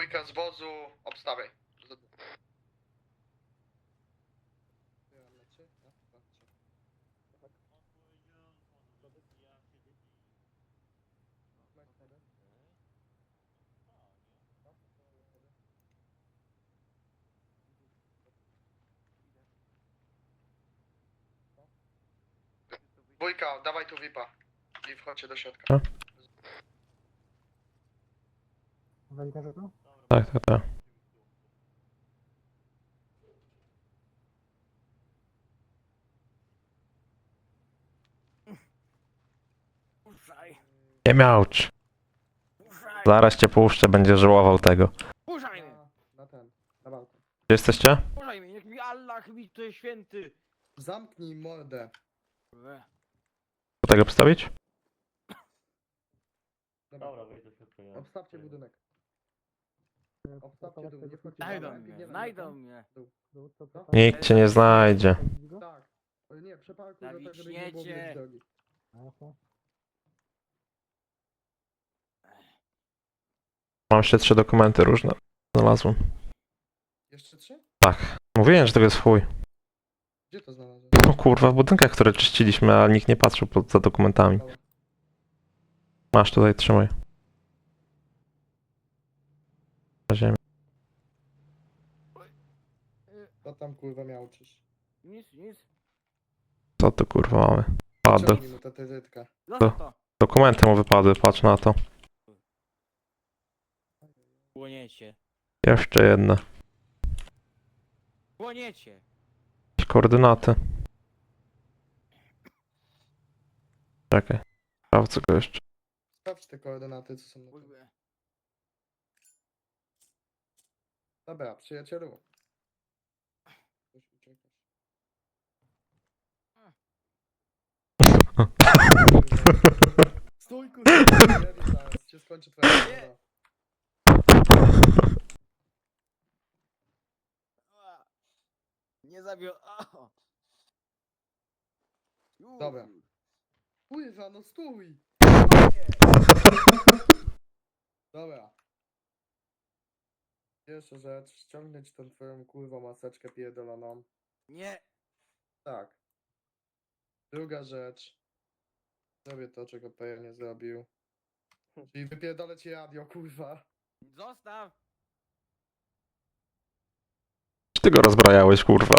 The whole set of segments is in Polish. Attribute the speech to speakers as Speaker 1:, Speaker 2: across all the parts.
Speaker 1: Dwójka z wozu, obstawiaj. Dwójka, dawaj tu VIPa. I wchodźcie do środka.
Speaker 2: Tu?
Speaker 3: Tak, tak, tak.
Speaker 4: Puszczaj,
Speaker 3: Nie miałcz.
Speaker 4: puszczaj,
Speaker 3: Zaraz cię puszczę, będzie żałował tego.
Speaker 4: puszczaj mnie,
Speaker 2: Na, na ten, na balkon.
Speaker 3: Gdzie jesteście?
Speaker 4: puszczaj mnie, niech mi Allah mi to jest święty.
Speaker 2: Zamknij mordę.
Speaker 3: Do tego przedstawić?
Speaker 2: Dobra,
Speaker 5: szybko. ja-
Speaker 2: obstawcie budynek. Obstawcie dół, nie wchodźcie
Speaker 4: Znajdą
Speaker 2: Dobra,
Speaker 4: mnie,
Speaker 2: biegniemy
Speaker 4: znajdą
Speaker 2: balkon.
Speaker 4: mnie.
Speaker 3: Nikt cię nie znajdzie.
Speaker 2: Tak. O, Nie, przeparkuj do tego, żeby nie było
Speaker 4: wiśniecie.
Speaker 2: widać drogi.
Speaker 3: Mam jeszcze trzy dokumenty różne. Znalazłem.
Speaker 2: Jeszcze trzy?
Speaker 3: Tak. Mówiłem, że tego jest chuj.
Speaker 2: Gdzie to znalazłeś?
Speaker 3: No kurwa, w budynkach, które czyściliśmy, ale nikt nie patrzył pod, za dokumentami. Masz tutaj, trzymaj. Na ziemię.
Speaker 2: Co tam kurwa miałczysz?
Speaker 4: Nic, nic.
Speaker 3: Co tu kurwa mamy? Pady.
Speaker 2: Ciągnij mu tę tezytkę.
Speaker 4: Zostaw to.
Speaker 3: Dokumenty mu wypadły, patrz na to.
Speaker 4: Płoniecie.
Speaker 3: Jeszcze jedne.
Speaker 4: Płoniecie.
Speaker 3: Koordynaty. Czekaj. Sprawdzę go jeszcze.
Speaker 2: Sprawdź te koordynaty, co są na tym.
Speaker 4: Kurwa.
Speaker 2: Dobra, przyjacielu. Coś uciekasz. Stój kurwa, nie, zaraz cię skończy twoja
Speaker 4: Nie.
Speaker 2: rozmowa.
Speaker 4: A. Nie zabił.
Speaker 2: Dobra. Kurwa, no stój! Dobra. Pierwsza rzecz, ściągnąć tą twoją kurwa maseczkę pierdoloną.
Speaker 4: Nie.
Speaker 2: Tak. Druga rzecz. Zrobię to, czego PR nie zrobił. Czyli wypierdolę ci radio, kurwa.
Speaker 4: Zostaw.
Speaker 3: Czy ty go rozbrajałeś, kurwa?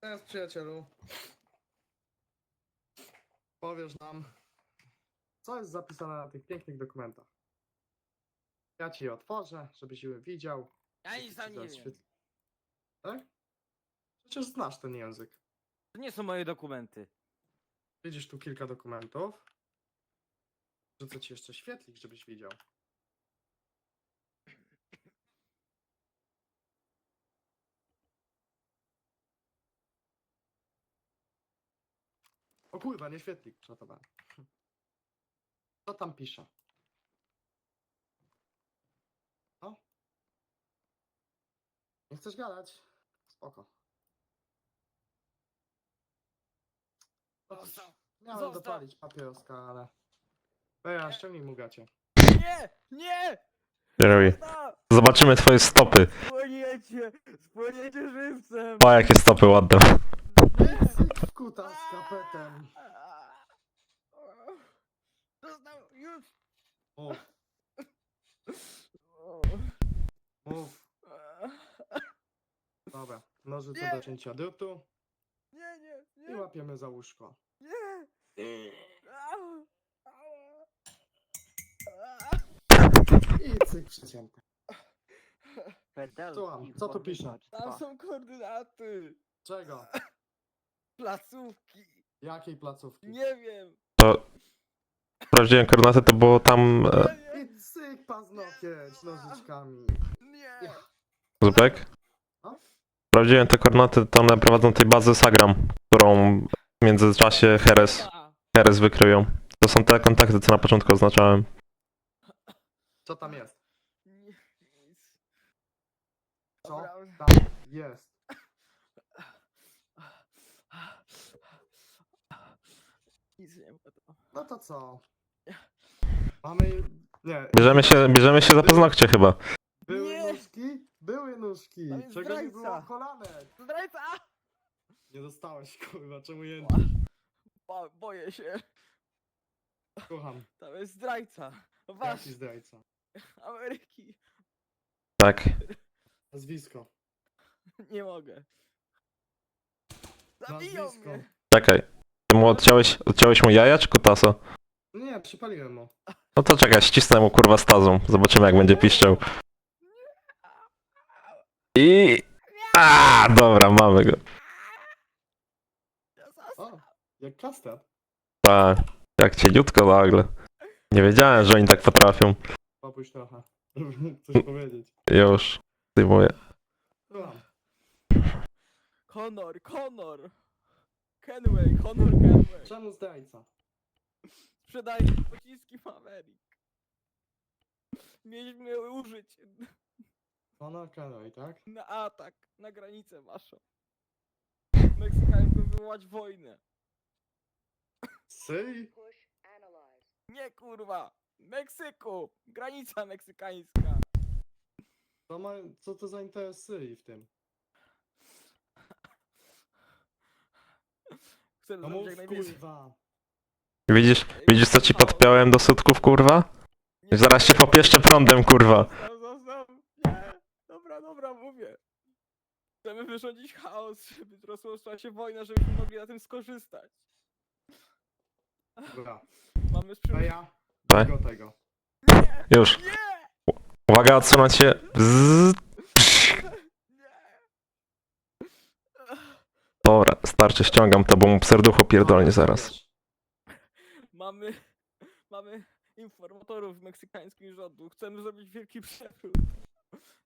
Speaker 2: Teraz przyjacielu. Powiesz nam, co jest zapisane na tych pięknych dokumentach. Ja ci je otworzę, żebyś je widział.
Speaker 4: Ja nic tam nie wiem.
Speaker 2: Zaświetl- Tak? Przecież znasz ten język.
Speaker 4: To nie są moje dokumenty.
Speaker 2: Widzisz tu kilka dokumentów. Rzucę ci jeszcze świetlik, żebyś widział. O kurwa, nie świetlik, żartowałem. Co tam pisze? Nie chcesz gadać? Spoko.
Speaker 4: Zostaw.
Speaker 2: Miałem
Speaker 4: Zostaw.
Speaker 2: dopalić papieroska, ale... Eja, ściągnij mu gacie.
Speaker 4: Nie! Nie!
Speaker 3: Jerry,
Speaker 4: Zostaw.
Speaker 3: zobaczymy twoje stopy.
Speaker 4: Spłoniecie! Spłoniecie żywcem!
Speaker 3: O, jakie stopy ładne.
Speaker 2: Cyk, Kuta z kapetem.
Speaker 4: Zostaw! Już!
Speaker 2: Mów, mów. Dobra, nożyce
Speaker 4: Nie.
Speaker 2: do cięcia drutu
Speaker 4: Nie, nie,
Speaker 2: i
Speaker 4: nie!
Speaker 2: łapiemy za łóżko.
Speaker 4: Nie! Au. Ała.
Speaker 2: I cyk przycięte.
Speaker 6: Pedał,
Speaker 2: Słucham, co tu pisze?
Speaker 4: Tam są koordynaty!
Speaker 2: Czego?
Speaker 4: Placówki!
Speaker 2: Jakiej placówki?
Speaker 4: Nie wiem!
Speaker 3: To sprawdziłem koordynaty, to było tam... E,
Speaker 4: Nie,
Speaker 2: I cyk paznokieć nożyczkami.
Speaker 4: nie!
Speaker 3: Zubek? Sprawdziłem te koordynaty, to one prowadzą do tej bazy Sagram, którą w międzyczasie Heres, Heres wykryją. To są te kontakty, co na początku oznaczałem.
Speaker 2: Co tam jest? Co tam jest?
Speaker 4: Nic nie ma tam.
Speaker 2: No to co? Mamy Nie,
Speaker 3: Bierzemy się, bierzemy się za paznokcie chyba.
Speaker 4: Jest
Speaker 2: Czego nie było
Speaker 4: zdrajca.
Speaker 2: kolanek?
Speaker 4: Zdrajca!
Speaker 2: Nie dostałeś, kurwa, czemu jęczysz?
Speaker 4: Bo, boję się.
Speaker 2: Kocham.
Speaker 4: Tam jest zdrajca.
Speaker 2: Jaki
Speaker 4: Wasz
Speaker 2: zdrajca?
Speaker 4: Ameryki.
Speaker 3: Tak.
Speaker 2: Nazwisko.
Speaker 4: Nie mogę. Zabiją
Speaker 2: Nazwisko.
Speaker 4: mnie.
Speaker 3: Czekaj. Ty mu odciąłeś, odciąłeś mu jaja czy kutasa?
Speaker 2: Nie, przypaliłem mu.
Speaker 3: No to czekaj, ścisnę mu kurwa stazą. Zobaczymy jak będzie piszczał. I... A, dobra, mamy go.
Speaker 2: O, jak kastet.
Speaker 3: Tak, jak cieniutko nagle. Nie wiedziałem, że oni tak potrafią.
Speaker 2: Popuść trochę. Żeby mógł coś powiedzieć.
Speaker 3: Już. Zdejmuję.
Speaker 2: Kocham.
Speaker 4: Honor, Conor. Kenway, Conor Kenway.
Speaker 2: Czemu zdrajca?
Speaker 4: Sprzedaję pociski Maverick. Mieliśmy użyć
Speaker 2: Honor Kenway, tak?
Speaker 4: na atak, na granicę waszą. Meksykanie chcą wywołać wojnę.
Speaker 2: Syrii?
Speaker 4: Nie kurwa! Meksyku! Granica meksykańska!
Speaker 2: To ma, co to za interes Syrii w tym?
Speaker 4: Chcę
Speaker 2: No
Speaker 4: zrobić
Speaker 2: mów
Speaker 4: jak najwięcej.
Speaker 2: kurwa.
Speaker 3: Widzisz, widzisz co ci podpiąłem do sutków, kurwa?
Speaker 4: Nie,
Speaker 3: Zaraz cię popieszczę prądem, kurwa.
Speaker 4: Dobra, dobra, mówię. Chcemy wyrządzić chaos, żeby rozpoczęła się wojna, żebyśmy mogli na tym skorzystać.
Speaker 2: Dobra.
Speaker 4: Mamy
Speaker 2: A
Speaker 4: sprzymy...
Speaker 2: ja?
Speaker 3: Tak.
Speaker 2: Tego, tego.
Speaker 3: Już.
Speaker 4: Nie!
Speaker 3: Uwaga, odsunąć się. Bzzz.
Speaker 4: Nie!
Speaker 3: Dobra, starczy, ściągam to, bo mu serducho pierdolnie zaraz.
Speaker 4: Mamy... Mamy informatorów meksykańskich rządu. Chcemy zrobić wielki przewrót.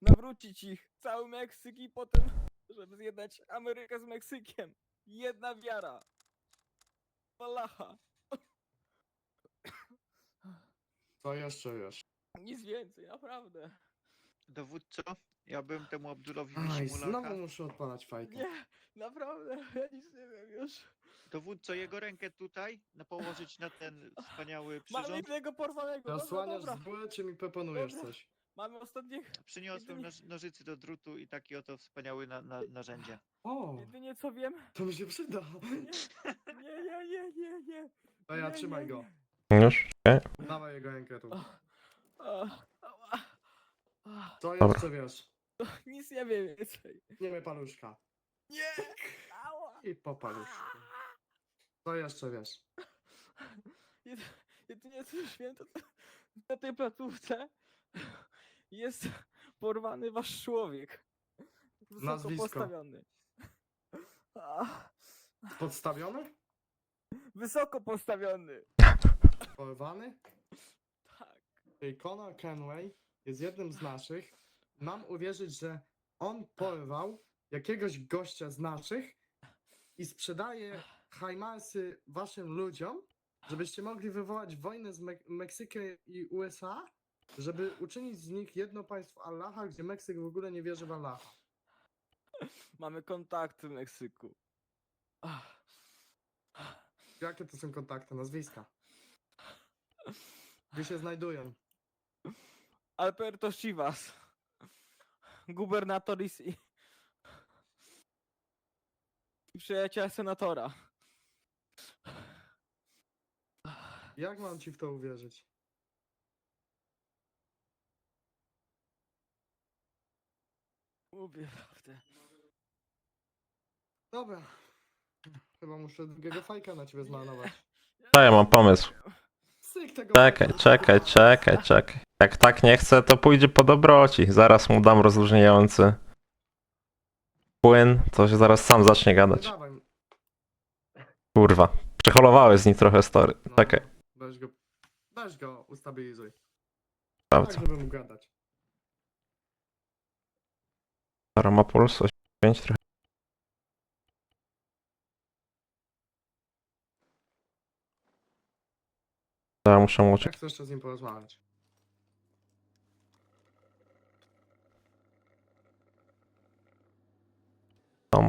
Speaker 4: Nawrócić ich, cały Meksyk i potem, żeby zjednać Amerykę z Meksykiem. Jedna wiara. Wallaha.
Speaker 2: Co jeszcze wiesz?
Speaker 4: Nic więcej, naprawdę.
Speaker 6: Dowódco, ja bym temu Abdulowi
Speaker 2: Aj, znowu muszę odpalać fajkę.
Speaker 4: Nie, naprawdę, ja nic nie wiem już.
Speaker 6: Dowódco, jego rękę tutaj, na położyć na ten wspaniały
Speaker 4: Mamy
Speaker 6: przyrząd.
Speaker 4: jednego porwanego, dobra,
Speaker 2: Zasłaniasz
Speaker 4: dobra.
Speaker 2: z góry, czy mi proponujesz
Speaker 4: Dobra.
Speaker 2: coś?
Speaker 4: Mamy ostatniego,
Speaker 6: Przyniosłem noż, nożycy do drutu i taki oto wspaniały na, na, narzędzie.
Speaker 2: O,
Speaker 4: jedynie co wiem.
Speaker 2: to mi się przyda.
Speaker 4: Nie, nie, nie, nie, nie.
Speaker 2: To ja
Speaker 4: nie,
Speaker 2: trzymaj
Speaker 4: nie,
Speaker 2: go.
Speaker 4: nie.
Speaker 3: Już? Okej.
Speaker 2: Dawaj jego rękę tu. Co jeszcze wiesz?
Speaker 4: Nic nie wiem więcej.
Speaker 2: Nie my paluszka.
Speaker 4: Nie! Ała!
Speaker 2: I po paluszku. Co jeszcze wiesz?
Speaker 4: Jed- Jedynie co już wiem, to to na tej placówce jest porwany wasz człowiek. Wysoko
Speaker 2: Nazwisko.
Speaker 4: postawiony. A,
Speaker 2: Podstawiony?
Speaker 4: Wysoko postawiony.
Speaker 2: Porwany?
Speaker 4: Tak.
Speaker 2: Conor Kenway jest jednym z naszych. Mam uwierzyć, że on porwał jakiegoś gościa z naszych i sprzedaje Hajmarsy waszym ludziom, żebyście mogli wywołać wojnę z Mek- Meksykiem i USA, żeby uczynić z nich jedno państwo Allaha, gdzie Meksyk w ogóle nie wierzy w Allaha.
Speaker 4: Mamy kontakty w Meksyku. Ach.
Speaker 2: Jakie to są kontakty, nazwiska? Gdzie się znajdują?
Speaker 4: Alberto Chivas. Gubernator i, i przyjaciel senatora.
Speaker 2: Jak mam ci w to uwierzyć?
Speaker 4: Mówię prawdę.
Speaker 2: Dobra. Chyba muszę drugiego fajka na ciebie zmarnować.
Speaker 3: To ja mam pomysł.
Speaker 2: Syk tego
Speaker 3: Czekaj,
Speaker 2: fajka,
Speaker 3: czekaj, czekaj, czekaj. Jak tak nie chce, to pójdzie po dobroci. Zaraz mu dam rozluźniający płyn, to się zaraz sam zacznie
Speaker 2: No
Speaker 3: gadać.
Speaker 2: Dawaj,
Speaker 3: Kurwa. Przeholowałeś z nim trochę story.
Speaker 2: no,
Speaker 3: Czekaj,
Speaker 2: Weź go, weź go, ustabilizuj. Tak, żeby mógł gadać.
Speaker 3: Dobra, ma puls 85 trochę. Ja muszę mu
Speaker 2: Jak chcesz jeszcze z nim porozmawiać?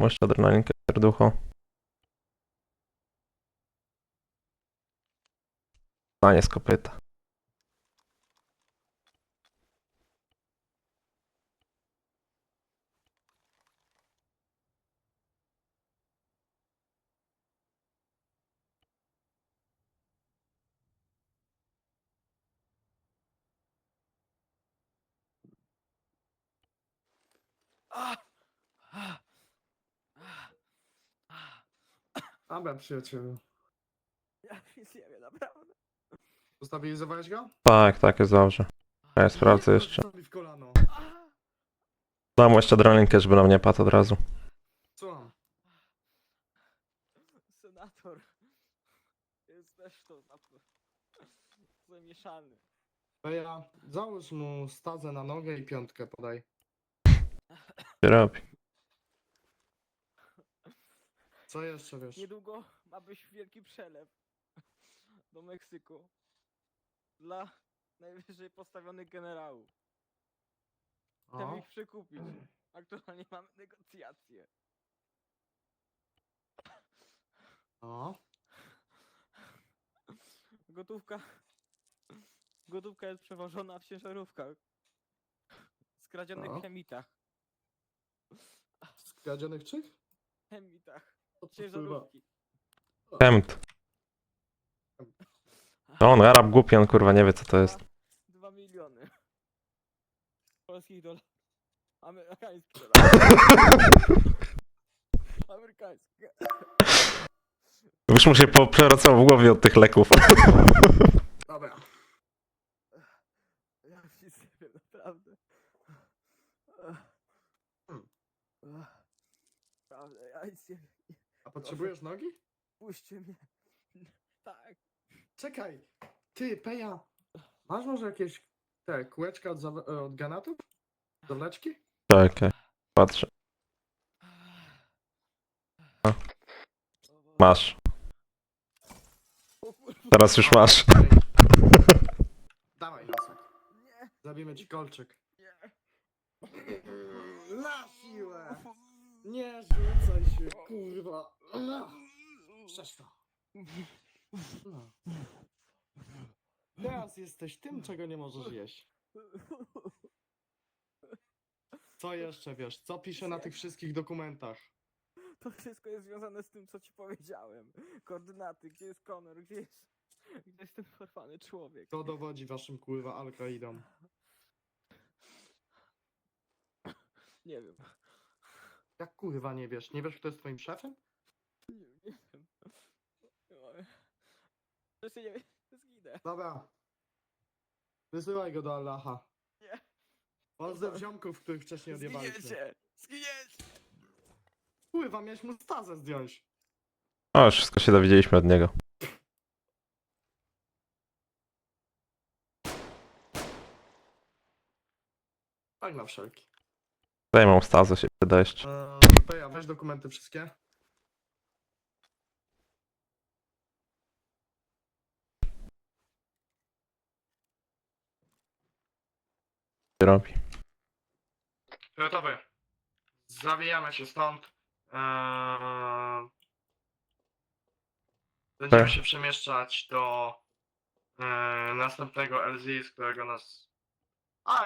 Speaker 3: Jeszcze adrenalinkę serducho. Panie z kopyta.
Speaker 2: Dobra, przyjacielu.
Speaker 4: Ja nic nie wiem, naprawdę.
Speaker 2: Ustabilizowałeś go?
Speaker 3: Tak, tak, jest dobrze. Ja sprawdzę jeszcze.
Speaker 2: Stawi w kolano.
Speaker 4: A!
Speaker 3: Dam mu jeszcze adrenalinkę, żeby na mnie padł od razu.
Speaker 2: Słucham.
Speaker 4: Senator. Jest też to za- zamieszany.
Speaker 2: Peja, załóż mu stazę na nogę i piątkę podaj.
Speaker 3: Nie robi.
Speaker 2: Co jeszcze wiesz?
Speaker 4: Niedługo ma być wielki przelew do Meksyku dla najwyżej postawionych generałów. Chcemy
Speaker 2: O,
Speaker 4: ich przekupić. Aktualnie mamy negocjacje.
Speaker 2: o.
Speaker 4: Gotówka. Gotówka jest przewożona w ciężarówkach. Skradzionych
Speaker 2: O.
Speaker 4: chemitach.
Speaker 2: Skradzionych czych?
Speaker 4: Chemitach.
Speaker 2: O, co kurwa?
Speaker 4: Ciężarówki.
Speaker 3: No, on Arab głupi, on kurwa nie wie co to jest.
Speaker 4: Dwa- miliony. Polskich dolarów. Amerykańskich dolarów. Amerykańskich.
Speaker 3: Już mu się poprzewracało w głowie od tych leków.
Speaker 2: Dobra.
Speaker 4: Ja nic nie wiem, naprawdę. Naprawdę, ja nie wiem.
Speaker 2: A potrzebujesz nogi?
Speaker 4: Puśćcie mnie. Tak.
Speaker 2: Czekaj. Ty, Peja. Masz może jakieś te kółeczka od, zaw- od granatów? Zawleczki?
Speaker 3: Czekaj, patrzę. Masz.
Speaker 4: O kurwa,
Speaker 3: Teraz już masz.
Speaker 2: Ej. Dawaj
Speaker 4: nie,
Speaker 2: Zabijmy ci kolczyk.
Speaker 4: nie.
Speaker 2: Na siłę! Nie rzucaj się, kurwa. To. No. Teraz jesteś tym, czego nie możesz jeść. Co jeszcze wiesz? Co pisze na tych wszystkich dokumentach?
Speaker 4: To wszystko jest związane z tym, co ci powiedziałem. Koordynaty, gdzie jest Konor, gdzie jest... Gdzie jest ten porwany człowiek.
Speaker 2: Kto dowodzi waszym kurwa Al-Kaidą?
Speaker 4: Nie wiem.
Speaker 2: Jak kurwa nie wiesz? Nie wiesz, kto jest twoim szefem?
Speaker 4: Nie, nie wiem. Jeszcze nie wiem, zginę.
Speaker 2: Dobra. Wysyłaj go do Allaha.
Speaker 4: Nie.
Speaker 2: Pozdrow ziomków, których wcześniej odjebaliśmy.
Speaker 4: Zginiecie! Zginiecie!
Speaker 2: Kurwa, miałeś mu stazę zdjąć.
Speaker 3: O, już wszystko się dowiedzieliśmy od niego.
Speaker 2: Tak na wszelki.
Speaker 3: Zajmą stazę się jeszcze.
Speaker 2: Eee, to ja, weź dokumenty wszystkie.
Speaker 3: robi.
Speaker 2: Gotowy. Zawijamy się stąd. Eee... Będziemy
Speaker 3: Tak.
Speaker 2: się przemieszczać do eee, następnego LZ, z którego nas... A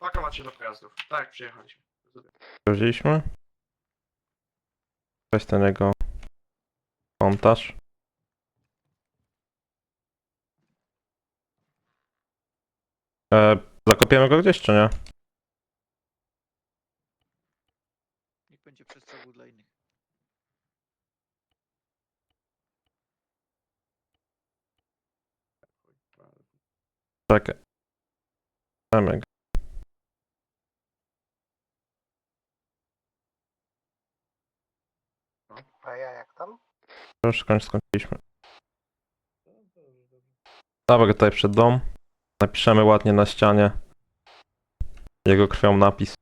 Speaker 2: Pakować się do pojazdów. Tak przyjechaliśmy.
Speaker 3: Sprawdziliśmy. Weź ten jego montaż. E, zakopiemy go gdzieś, czy nie?
Speaker 6: Niech będzie przestrzegł dla innych.
Speaker 3: Damy go.
Speaker 2: A ja jak tam?
Speaker 3: Już skończ, skończyliśmy. Dawaj tutaj przed dom. Napiszemy ładnie na ścianie. Jego krwią napis.